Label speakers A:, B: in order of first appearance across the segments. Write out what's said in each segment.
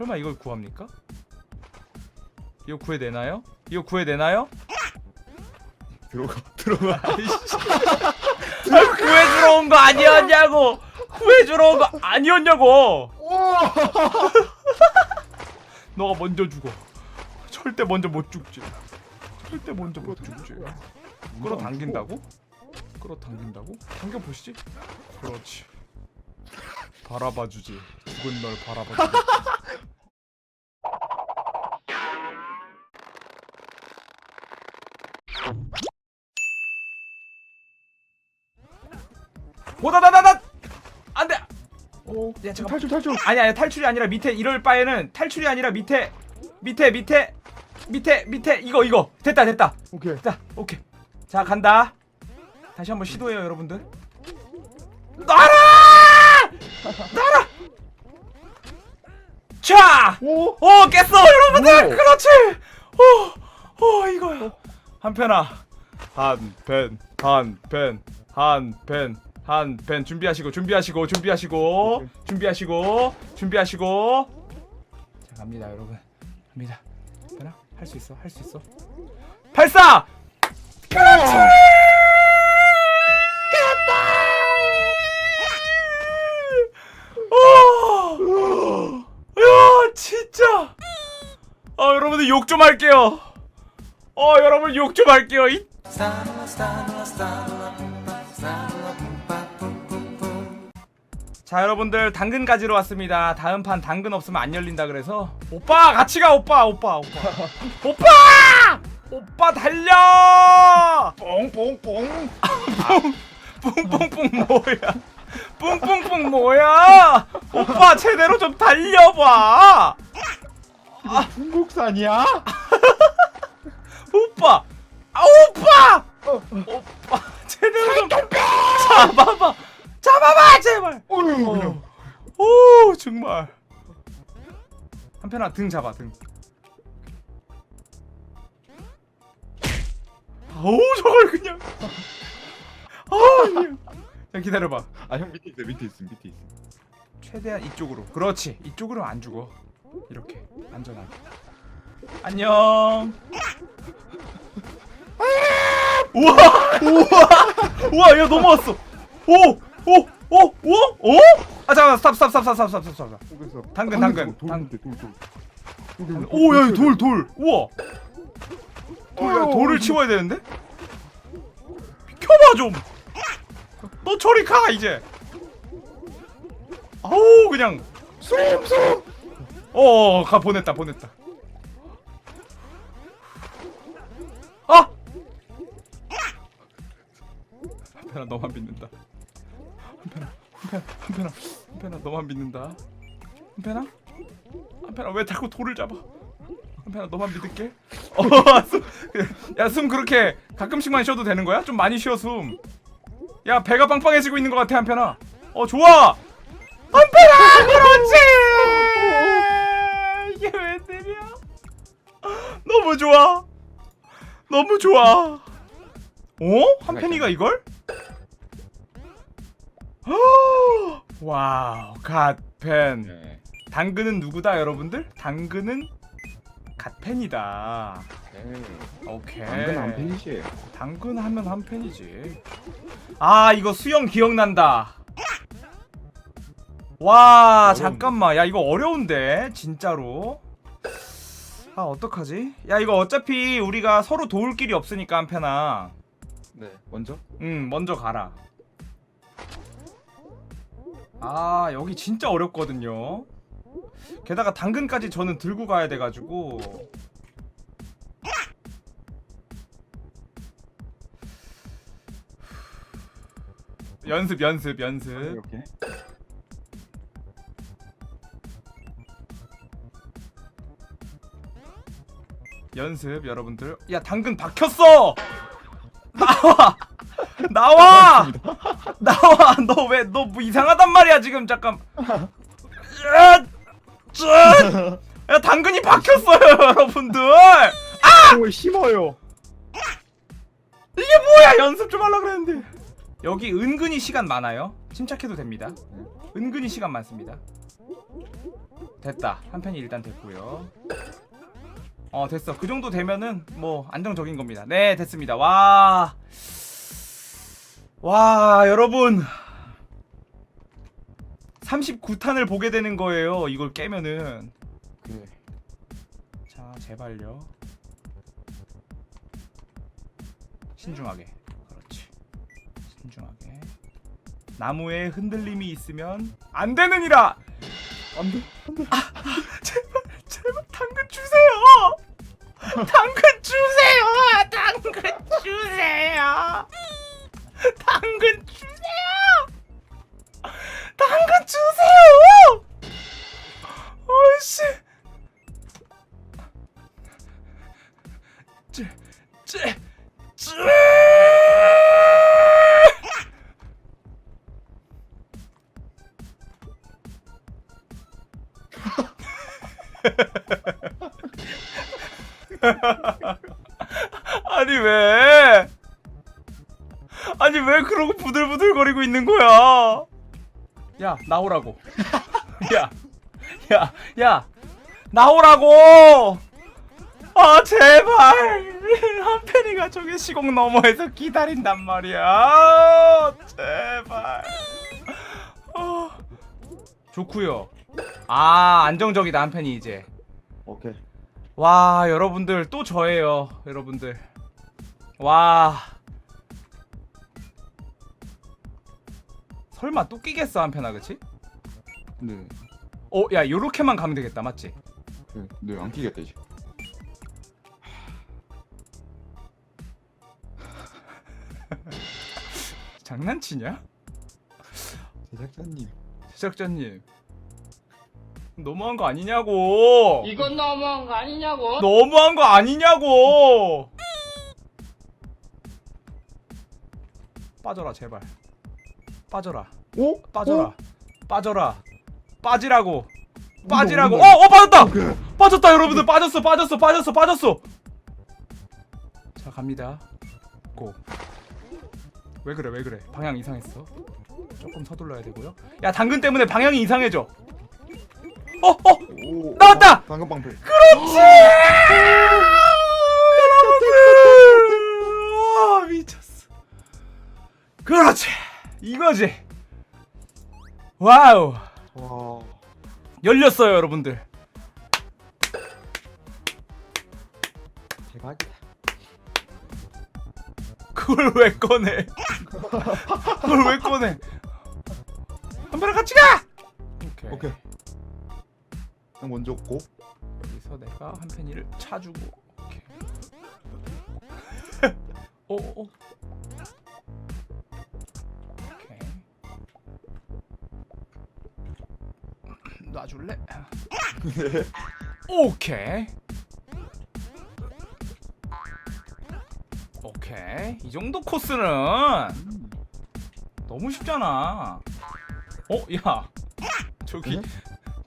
A: 설마 이걸 구합니까? 이거 구해내나요? 이거 구해내나요?
B: 들어가 들어가
A: 아, 구해주러 온 거 아니었냐고! 구해주러 온 거 아니었냐고! 너가 먼저 죽어. 절대 먼저 못 죽지. 절대 먼저 못 죽지. 끌어당긴다고? 끌어당긴다고? 당겨 보시지. 그렇지. 바라봐주지. 죽은 널 바라봐주지. 오다다다다! 안돼!
B: 어
A: 야, 잠깐만.
B: 탈출 탈출.
A: 아니 아니 탈출이 아니라 밑에 이럴 바에는 탈출이 아니라 밑에 밑에 밑에 밑에 밑에 이거 이거. 됐다 됐다.
B: 오케이.
A: 됐다. 오케이. 자 간다. 다시 한번 시도해요 여러분들. 나라! 나라! 자!
B: 오?
A: 오 깼어 여러분들!
B: 오.
A: 그렇지! 오 오 이거야. 한편아. 한펜 한펜 한펜 한펜 준비하시고 준비하시고 준비하시고
B: 오케이.
A: 준비하시고 준비하시고. 자 갑니다 여러분. 갑니다. 한편아? 할 수 있어 할 수 있어. 발사! 그렇지! 오! 야 진짜! 아 여러분들 욕 좀 할게요. 어 여러분 욕 좀 할게요. 이... 자 여러분들 당근 가지러 왔습니다. 다음 판 당근 없으면 안 열린다 그래서 오빠 같이 가 오빠 오빠 오빠. 오빠! 오빠 달려!
B: 뽕뽕뽕.
A: 뿡뿡뿡 뭐야? 뿡뿡뿡 뭐야? 오빠 제대로 좀 달려봐.
B: 중국산이야?
A: 오빠! 아 오빠! 오빠 한편아 등 잡아 등. 오 저걸 그냥. 아 그냥 자 기다려봐.
B: 아 형 밑에 있어 밑에 있어 밑에 있어
A: 최대한 이쪽으로. 그렇지 이쪽으로 안 죽어. 이렇게 안전하게. 안녕. 우와! 우와! 우와 야 넘어왔어. 오오오오 오 아 잠깐만 스탑 스탑 스탑 스탑 스탑 스탑 스탑.
B: 거기서
A: 당근,
B: 아,
A: 당근,
B: 돌
A: 당근. 오야 돌돌 우와. 돌, 야,
B: 어,
A: 돌을 치워야 되는데? 비켜봐 좀 너 저리 가 이제. 아우 그냥.
B: 쏨쏨
A: 어 가 보냈다 보냈다. 아! 한편아 너만 믿는다. 한편아 한편아 한편아 한편아 너만 믿는다. 한편아 한편아 왜 자꾸 돌을 잡아? 한편아 너만 믿을게. 어야숨 그렇게 가끔씩만 쉬어도 되는 거야? 좀 많이 쉬어 숨야 배가 빵빵해지고 있는 것 같아 한편아 어 좋아! 한편아 그렇지! 이게 웬일이야? 너무 좋아! 너무 좋아! 어? 한편이가 이걸? 와우 갓펜
B: 네
A: 당근은 누구다 여러분들? 당근은 갓펜이다 오케이
B: 당근 안 팬이시
A: 당근 하면 한 팬이지. 아 이거 수영 기억난다. 와
B: 어려운데.
A: 잠깐만 야 이거 어려운데 진짜로. 아 어떡하지? 야 이거 어차피 우리가 서로 도울 길이 없으니까 한편아.
B: 네 먼저
A: 응 먼저 가라. 아 여기 진짜 어렵거든요. 게다가 당근까지 저는 들고 가야 돼가지고. 연습 연습 연습.
B: 이렇게
A: 연습 여러분들 야 당근 박혔어 나와 나와 나와 너 왜 너 뭐 이상하단 말이야 지금. 잠깐. 야, 쯔! 야 당근이 박혔어요 여러분들.
B: 뭘 심어요?
A: 이게 뭐야? 연습 좀 하려 그랬는데. 여기 은근히 시간 많아요. 침착해도 됩니다. 은근히 시간 많습니다. 됐다. 한 팬이 일단 됐고요. 어 됐어. 그 정도 되면은 뭐 안정적인 겁니다. 네 됐습니다. 와 와 여러분. 39탄을 보게 되는 거예요 이걸 깨면은.
B: 그래.
A: 자 제발요. 신중하게. 그렇지. 신중하게. 나무에 흔들림이 있으면 안 되느니라!
B: 안돼.
A: 제발 제발 당근 주세요! 당근 주세요! 당근 주세요 당근 주세요! 당근 주세요! 어이씨! 쯔 쯔 쯔 아니 왜? 부들부들거리고 있는 거야? 야 나오라고. 야, 야, 야 나오라고. 아 제발 한 팬이가 저기 시공 너머에서 기다린단 말이야. 아, 제발. 아, 좋구요. 아 안정적이다 한 팬이 이제.
B: 오케이.
A: 와 여러분들 또 저예요 여러분들 와 설마 또 끼겠어 한편아 그치?
B: 네.
A: 어 야 요렇게만 가면 되겠다 맞지?
B: 그래. 네안 끼겠다 이제.
A: 장난치냐?
B: 제작자님.
A: 제작자님 너무한 거 아니냐고
C: 이건 너무한 거 아니냐고?
A: 너무한 거 아니냐고 빠져라 제발 빠져라.
B: 오?
A: 빠져라.
B: 오?
A: 빠져라. 빠지라고. 빠지라고. 어 어 빠졌다!
B: 오케이.
A: 빠졌다 여러분들! 빠졌어 빠졌어 빠졌어 빠졌어! 자 갑니다. 고 왜 그래 왜 그래? 방향 이상했어. 조금 서둘러야 되고요. 야 당근 때문에 방향이 이상해져. 어 어!
B: 오.
A: 나왔다!
B: 당근 방패.
A: 그렇지! 여러분들! 와 미쳤어. 그렇지 이거지. 와우.
B: 와.
A: 열렸어요 여러분들.
B: 대박이다.
A: 그걸 왜 꺼내? 그걸 왜 꺼내? 한번랑 같이 가! 오케이,
B: 오케이. 형 먼저 고.
A: 여기서 내가 한 팬이를 차주고. 오케이. 오 오 놔줄래
B: 네.
A: 오케이 오케이 이 정도 코스는
B: 음.
A: 너무 쉽잖아 어? 야 저기
B: 네?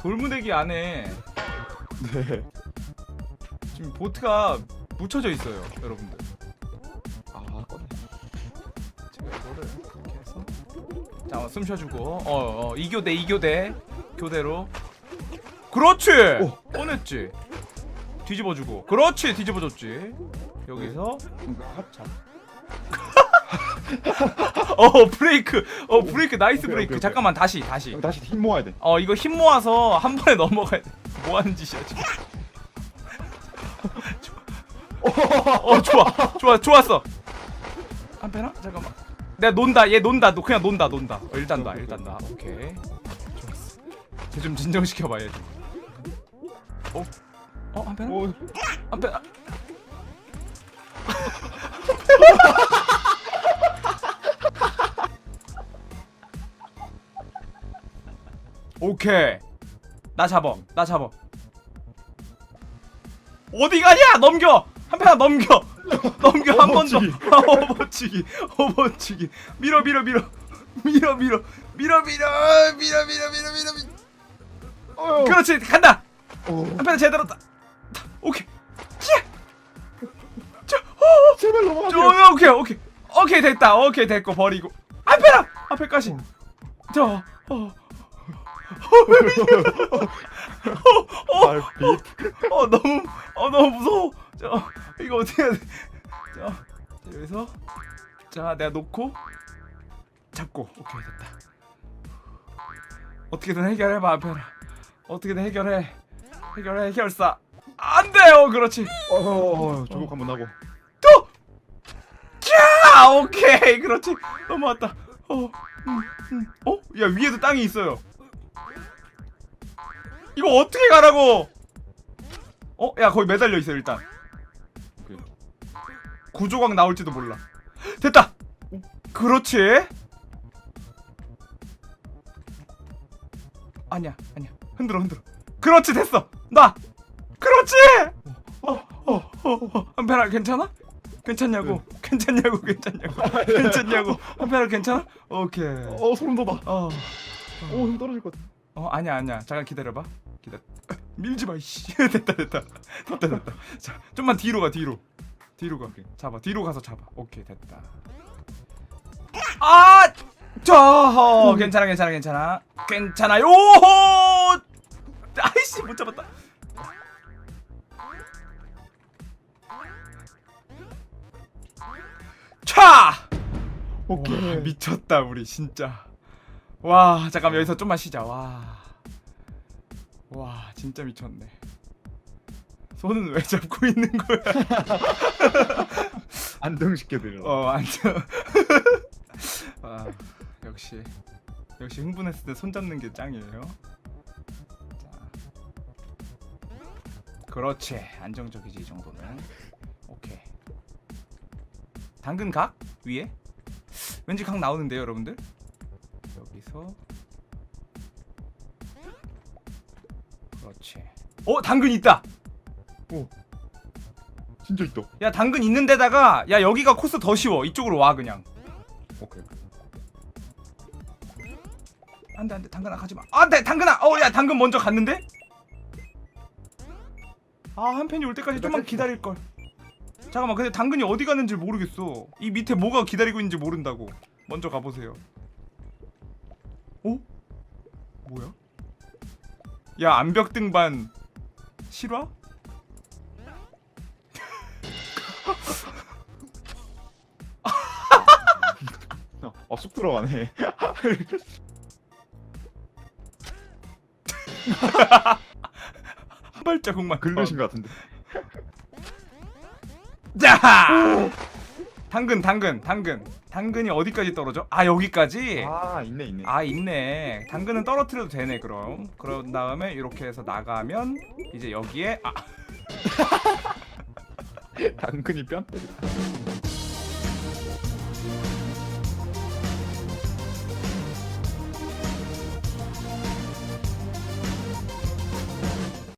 A: 돌무대기 안에
B: 네.
A: 지금 보트가 묻혀져 있어요 여러분들
B: 아 꺼내.
A: 제가 이거를 이렇게 해서 자, 어, 숨 쉬어주고 어, 어, 이교대 이교대 교대로 그렇지.
B: 오.
A: 꺼냈지. 뒤집어주고. 그렇지 뒤집어줬지. 여기서
B: 뭔가 합차.
A: 어 브레이크. 어 브레이크 나이스
B: 오케이,
A: 브레이크.
B: 오케이, 오케이.
A: 잠깐만 다시 다시.
B: 형 다시 힘 모아야 돼.
A: 어 이거 힘 모아서 한 번에 넘어가야 돼. 뭐 하는 짓이야 지금? 어 좋아. 좋아 좋았어. 한 패나? 잠깐만. 내가 논다. 얘 논다. 너 그냥 논다 논다. 어, 일단 나
B: 오케이,
A: 일단 나 오케이. 좋았어 쟤좀 진정시켜 봐야지 어? 어한 패나
B: 오.
A: 한 패나 오케이. 나 잡어 나 잡어. 어디 가냐? 넘겨! 한 패나 넘겨! 넘겨 한 번 더. 어버치기. 어버치기 밀어 밀어 밀어. 밀어 밀어. 밀어 밀어. 밀어 밀어 밀어 밀어 밀어.
B: 어.
A: 그렇지 간다!
B: 오.
A: 한 패나 제대로 다 오케이 찌! 저, 어, 어.
B: 제발 넘어가.
A: 저, 오케이 오케이 오케이 됐다 오케이 됐고 버리고 앞에라 앞에까지 저 어,
B: 달빛.
A: 어 너무 어 너무 무서워. 저 이거 어떻게 해야 돼? 자, 자 여기서 자 내가 놓고 잡고 오케이 됐다. 어떻게든 해결해봐 앞에라. 어떻게든 해결해. 해결해 해결사. 안 돼요 그렇지.
B: 어, 조국 한번 하고.
A: 아 오케이 그렇지 넘어왔다. 어, 음, 음. 어? 야 위에도 땅이 있어요. 이거 어떻게 가라고? 어? 야 거기 매달려 있어 일단. 구조각 나올지도 몰라. 됐다. 그렇지. 아니야, 아니야. 흔들어, 흔들어. 그렇지, 됐어. 나. 그렇지. 어, 어, 어, 어. 한편아 괜찮아? 괜찮냐고? 괜찮냐고? 괜찮냐고? 괜찮냐고? 한편아 괜찮아? 오케이.
B: 어, 소름 돋아.
A: 어,
B: 오, 힘 떨어질 것 같아.
A: 어, 아니야, 아니야. 잠깐 기다려봐. 기다려. 밀지 마, 이씨. 됐다, 됐다. 됐다, 됐다. 자, 좀만 뒤로 가, 뒤로. 뒤로 가. 잡아, 뒤로 가서 잡아. 오케이, 됐다. 아, 저, 어, 괜찮아, 괜찮아, 괜찮아. 괜찮아요. 아이씨, 못 잡았다. 차!
B: 오케이.
A: 와, 미쳤다 우리 진짜 와 잠깐 여기서 좀만 쉬자 와 와 진짜 미쳤네 손은 왜 잡고 있는 거야
B: 안정시켜 드려.
A: 어 완전 아 역시 역시 흥분했을 때 손 잡는 게 짱이에요 그렇지. 안정적이지 이 정도는 오케이. 당근 각? 위에? 왠지 각 나오는데요 여러분들? 여기서. 그렇지. 어 당근 있다!
B: 진짜 있다.
A: 야 당근 있는 데다가 야 여기가 코스 더 쉬워. 이쪽으로 와 그냥.
B: 오케이.
A: 안돼 안돼. 당근아 가지마. 안돼 당근아! 어야 당근 먼저 갔는데 아 한편이 올 때까지 좀만 기다릴 걸. 잠깐만 근데 당근이 어디 갔는지 모르겠어. 이 밑에 뭐가 기다리고 있는지 모른다고. 먼저 가 보세요. 어? 뭐야? 야 암벽 등반. 실화?
B: 아, 쑥 들어가네.
A: 한 발자국만
B: 긁으신 것 같은데.
A: 자! 당근 당근 당근. 당근이 어디까지 떨어져? 아 여기까지?
B: 아, 있네, 있네.
A: 아 있네. 당근은 떨어뜨려도 되네 그럼. 그런 다음에 이렇게 해서 나가면 이제 여기에 아.
B: 당근이 뺨 때려.